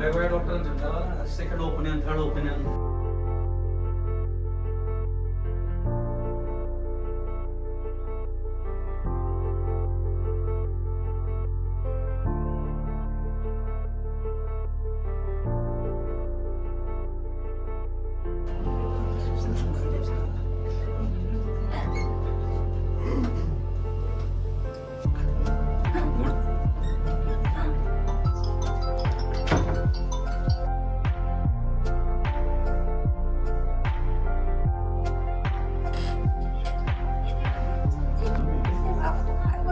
वेगवेगळ्या डॉक्टरांचे त्याला second opinion third opinion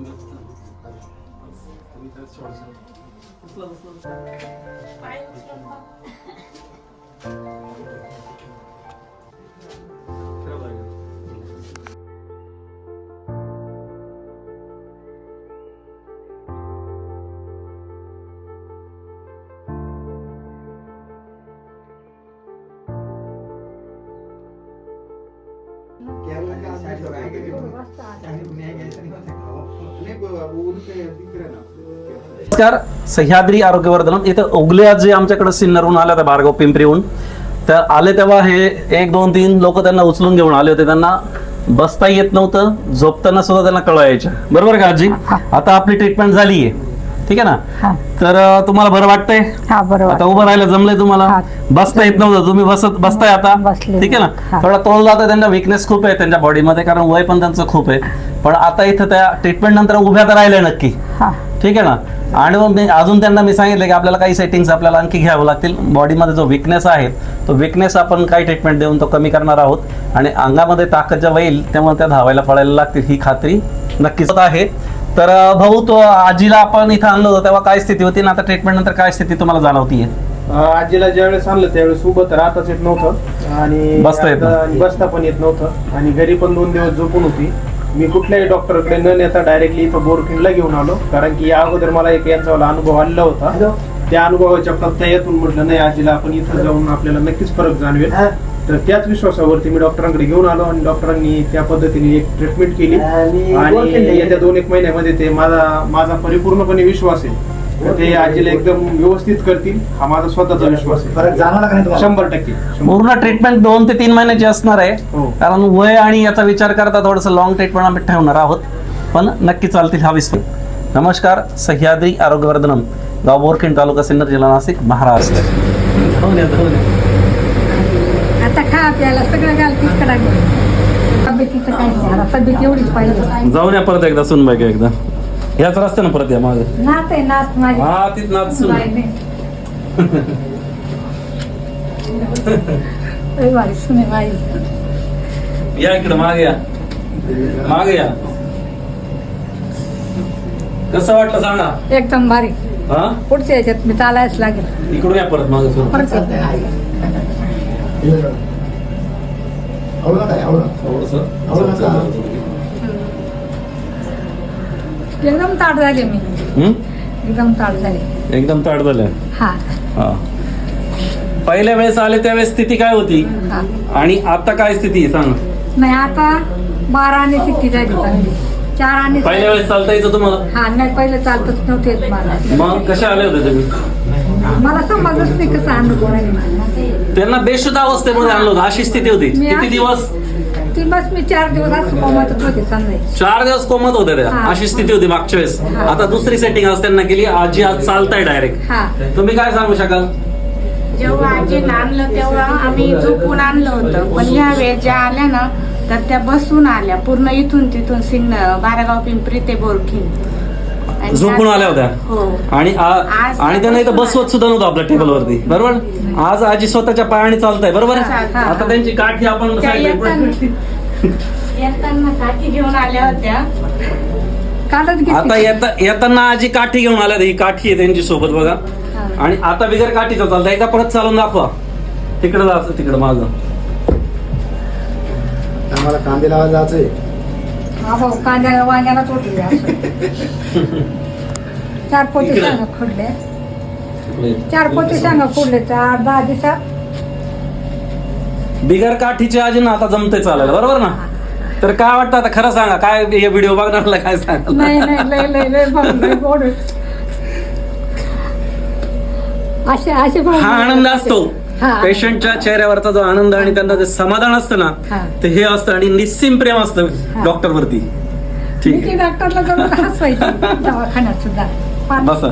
Gracias. That's sort of slow, slow, slow. Fine, slow. नमस्कार सह्याद्री आरोग्यवर्धन इथं उगले जे आमच्याकडे सिन्नरहून आल्या त्या भार्गव पिंपरीहून. तर आले तेव्हा हे एक दोन तीन लोक त्यांना उचलून घेऊन आले होते. त्यांना बसता येत नव्हतं झोपताना सुद्धा त्यांना कळवायच्या. बरोबर का आजी? आता आपली ट्रीटमेंट झाली आहे ठीक आहे. ना? तर तुम्हाला बरं वाटतंय? हा बरोबर आता उभं राहायला जमलंय तुम्हाला. बसता येत नव्हतं तुम्ही बसत बसताय आता. ठीक आहे ना. थोडा तोल जातं त्यांना विकनेस खूप आहे त्यांच्या बॉडीमध्ये कारण वय पण त्यांचं खूप आहे. पण आता इथं त्या ट्रीटमेंट नंतर उभ्या तर राहिल्या नक्की. हा. ठीक आहे ना? आणि अजून त्यांना मी सांगितलं की आपल्याला काही सेटिंग्स आपल्याला आणखी घ्यावं लागतील. बॉडीमध्ये जो विकनेस आहे तो विकनेस आपण काही ट्रीटमेंट देऊन तो कमी करणार आहोत. आणि अंगामध्ये ताकद जेव्हा येईल तेव्हा त्या धावायला पळायला लागतील. ही खात्री नक्कीच आहे. तर भाऊ तो आजीला आपण इथं आणलं होतं तेव्हा काय स्थिती होती? आणि आता ट्रीटमेंट नंतर काय स्थिती तुम्हाला जाणवतीये? अं, आजीला ज्यावेळेस आणलं त्यावेळेस सोबत राहताच येत नव्हतं. आणि बसता येत आता- आणि बसता पण येत नव्हतं. आणि घरी पण दोन दिवस झोपून होती. मी कुठल्याही डॉक्टरकडे न नेता डायरेक्टली इथं बोरखिंडला घेऊन आलो. कारण की या अगोदर मला एक यांचा वाला अनुभव आलेला होता. त्या अनुभवाच्या प्रत्ययातून म्हटलं नाही आजीला आपण इथं जाऊन आपल्याला नक्कीच फरक जाणवेल. तर त्याच विश्वासावरती मी डॉक्टरांकडे घेऊन आलो आणि डॉक्टरांनी त्या पद्धतीने एक ट्रीटमेंट केली. आणि येत्या दोन एक महिन्यामध्ये ते माझा माझा परिपूर्णपणे विश्वास आहे. ते आजीला एकदम व्यवस्थित करतील. हा माझा स्वतःचा विश्वास आहे. फरक जाणवला का नाही तुम्हाला? शंभर टक्के. पूर्ण ट्रीटमेंट दोन ते तीन महिन्याची असणार आहे. हो. कारण वय आणि याचा विचार करता थोडंसं लॉंग ट्रीटमेंट आम्ही ठेवणार आहोत. पण नक्की चालतील हा विश्वास. नमस्कार सह्याद्री आरोग्यवर्धनम गाव बोरखिंड तालुका सिन्नर जिल्हा नाशिक महाराष्ट्र हो द्या, हो द्या. आता खा प्यायला सगळं घाल तिकडा तब्येतीचं काय नाही आता तब्येत एवढीच पाहिजे. जाऊन या परत एकदा सुन बाई एकदा. ह्याच रस्त्यानं परत या मागे. नाच आहे माझी. हा तीच नाच सुन. बाई नाही. लय भारी सुने माझी या इकडे मागे या. मागे या. कसं वाटलं सांगा? एकदम भारी. हा? पुढच्या याच्यात मी चालायच लागेल. इकडून या परत मागे परत एकदम ताट झाले मी? एकदम ताट झाले. एकदम ताट झालं. हा. हा. पहिल्या वेळेस आले त्यावेळेस स्थिती काय होती? हा. आणि आता काय स्थिती आहे? सांग. नाही आता बारा आणि सिट्टी झाली चांगली. चार आणि पहिल्या वेळेस चालता यायचं तुम्हाला? हा नाही पहिले चालतच नव्हते मला. मग कसे आले होते तुम्ही? मला समजच नाही कसं अनुभव आहे. त्यांना बेशुद्ध अवस्थेमध्ये आणलं होतं. अशी स्थिती होती. मी किती अशी- दिवस? ती बस मी चार दिवस असं कोमातच होते समजायची चार दिवस कोमत होते त्या. हा. अशी स्थिती होती मागच्या वेळेस. हा. आता दुसरी सेटिंग आज त्यांना केली. आजी आज चालताय डायरेक्ट हा. तुम्ही काय सांगू शकाल? जेव्हा आजीला आणलं तेव्हा आम्ही झोपून आणलं होतं. पण ह्या वेळेस ज्या आल्या ना तर त्या बसून आल्या. पूर्ण इथून तिथून सिंग बारागाव पिंपरी ते बोरखिंड. आणि झोपून आल्या होत्या. हो. आणि आणि त्यांना इथं बसवत सुद्धा नव्हतं आपल्या टेबलवरती बरोबर? आज आजी स्वतःच्या पायाने चालताय बरोबर? चालताय. आता त्यांची काठी आपण काठी घेऊन आल्या होत्या. आता येताना आजी काठी घेऊन आल्या ही काठी आहे त्यांची सोबत बघा. आणि आता बिगर काठीचं चालतं एकदा परत चालून दाखवा. तिकडे जायचं तिकडे माझं आम्हाला कांदे लावायला जायचंय. हा भाऊ कांद्याला वांग्याला तोडले चार पोते सांगा खोडले. चार पोते सांगा खोडले आठ दहा दिवसात बिगर काठीची आजी ना आता जमते चालायला बरोबर ना? तर काय वाटतं आता खरं सांगा काय हे व्हिडिओ बघणारला काय सांगा नाही नाही लय लय लय भाऊ लय गोड असे असे भाऊ हा आनंद असतो. हा. पेशंटच्या चेहऱ्यावरचा जो आनंद आणि त्यांना जे समाधान असतं ना. ते हे असतं आणि निस्सीम प्रेम असतं डॉक्टर वरती मी ठीक ती आहे डॉक्टरला जाऊन हसवायची. दवाखान्यात सुद्धा. पाच- बसा.